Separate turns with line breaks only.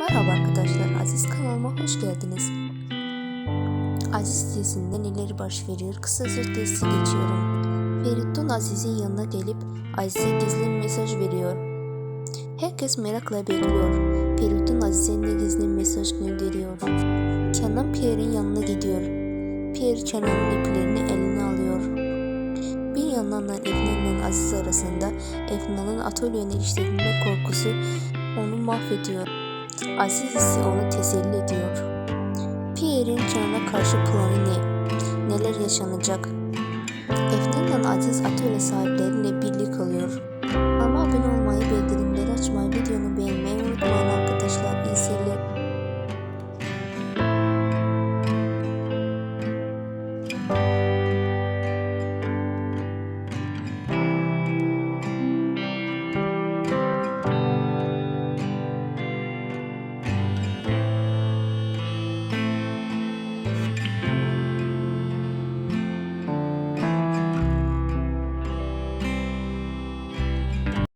Merhaba arkadaşlar, Aziz kanalıma hoş geldiniz. Aziz dizisinden neler baş veriyor kısa özetesi geçiyorum. Feridun Aziz'in yanına gelip Aziz'e gizli mesaj veriyor. Herkes merakla bekliyor. Feridun Aziz'e ne gizli mesaj gönderiyor. Kenan Pierre'in yanına gidiyor. Pierre Kenan'ın iplerini eline alıyor. Bir yandan da Efnan'la Aziz arasında Efnan'ın atölyene işletilme korkusu onu mahvediyor. Aziz ise onu teselli ediyor. Pierre'in Kenan'a karşı planı ne? Neler yaşanacak? Efnan'la Aziz atölye sahipleriyle birlik oluyor.